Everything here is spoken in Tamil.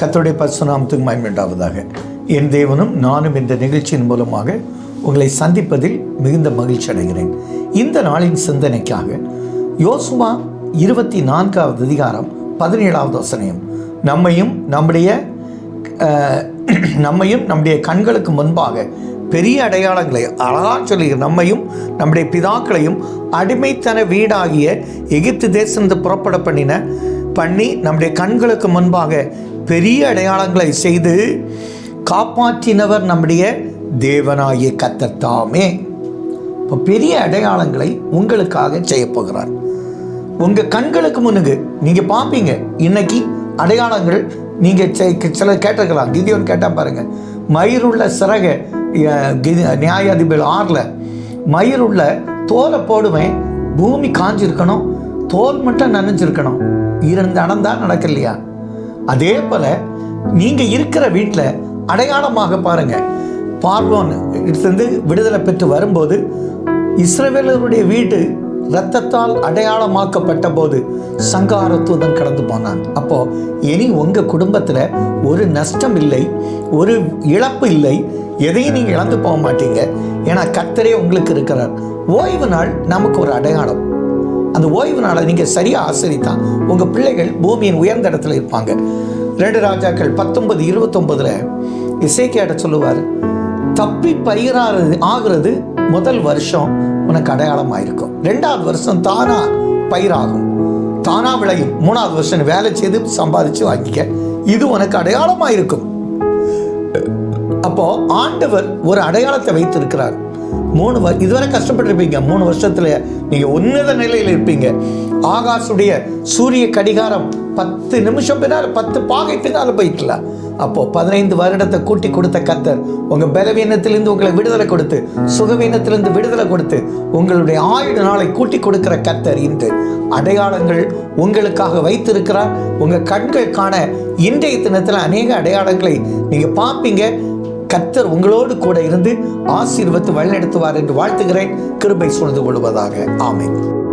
கத்தோடைய பசுநாமத்துக்கு மயமண்டாவதாக என் தேவனும் நானும் இந்த நிகழ்ச்சியின் மூலமாக உங்களை சந்திப்பதில் மிகுந்த மகிழ்ச்சி அடைகிறேன். இந்த நாளின் சிந்தனைக்காக யோசுமா இருபத்தி நான்காவது அதிகாரம் பதினேழாவது வசனையும் நம்மையும் நம்முடைய நம்மையும் நம்முடைய கண்களுக்கு முன்பாக பெரிய அடையாளங்களை அழகா சொல்லுகிற நம்மையும் நம்முடைய பிதாக்களையும் அடிமைத்தன வீடாகிய எகிப்து தேசத்து புறப்பட பண்ணின பண்ணி நம்முடைய கண்களுக்கு முன்பாக பெரிய அடையாளங்களை செய்து காப்பாற்றினவர் நம்முடைய தேவனாகிய கத்தத்தாமே இப்போ பெரிய அடையாளங்களை உங்களுக்காக செய்ய போகிறார். உங்கள் கண்களுக்கு முன்னுக்கு நீங்கள் பார்ப்பீங்க. இன்னைக்கு அடையாளங்கள் நீங்கள் சில கேட்டிருக்கலாம். கிதியோன் கேட்டால் பாருங்கள் மயிருள்ள சிறக நியாயாதிபதி ஆறில் மயிருள்ள தோலை போடுவேன் பூமி காஞ்சிருக்கணும் தோல் மட்டும் நனைஞ்சிருக்கணும். இரண்டு அனந்தான் நடக்கலையா? அதே போல் நீங்கள் இருக்கிற வீட்டில் அடையாளமாக பாருங்க. பார்வோன் இருந்து விடுதலை பெற்று வரும்போது இஸ்ரவேலருடைய வீடு ரத்தத்தால் அடையாளமாக்கப்பட்ட போது சங்காரத்துடன் கடந்து போனான். அப்போ இனி உங்க குடும்பத்தில் ஒரு நஷ்டம் இல்லை ஒரு இழப்பு இல்லை எதையும் நீங்கள் இழந்து போக மாட்டீங்க. ஏன்னா கர்த்தரே உங்களுக்கு இருக்கிறார். ஓய்வு நாள் நமக்கு ஒரு அடையாளம். அந்த ஓய்வு நாளை நீங்கள் சரியாக ஆசிரித்தான் உங்கள் பிள்ளைகள் பூமியின் உயர்ந்த இடத்துல இருப்பாங்க. ரெண்டு ராஜாக்கள் பத்தொன்பது இருபத்தொன்பதுல இசைக்கியாட்ட சொல்லுவார் தப்பி பயிராறது ஆகிறது முதல் வருஷம் உனக்கு அடையாளமாக இருக்கும் ரெண்டாவது வருஷம் தானா பயிராகும். தானா விளையும். மூணாவது வருஷம் வேலை செய்து சம்பாதிச்சு வாங்கிக்க. இது உனக்கு அடையாளமாக இருக்கும் அப்போ ஆண்டவர் ஒரு அடையாளத்தை வைத்திருக்கிறார். மூணு வ இதுவரை கஷ்டப்பட்டிருப்பீங்க. மூணு வருஷத்துல நீங்க உன்னத நிலையில் இருப்பீங்க. ஆகாசுடைய சூரிய கடிகாரம் பத்து நிமிஷம் பின்னால் பத்து பாகை பின்னால் போயிட்டலாம் அப்போ பதினைந்து வருடத்தை கூட்டி கொடுத்த கத்தர் உங்க பலவீனத்திலிருந்து உங்களை விடுதலை கொடுத்து சுகவீனத்திலிருந்து விடுதலை கொடுத்து உங்களுடைய ஆயுத நாளை கூட்டி கொடுக்கிற கத்தர் இன்று. அடையாளங்கள் உங்களுக்காக வைத்திருக்கிறார். உங்க கண்கள் காண இன்றைய தினத்தில் அநேக அடையாளங்களை நீங்க பார்ப்பீங்க. கத்தர் உங்களோடு கூட இருந்து ஆசீர்வத்து வழிநடத்துவார் என்று வாழ்த்துகிறேன். கிருபை சூழ்ந்து கொள்வதாக ஆமேன்.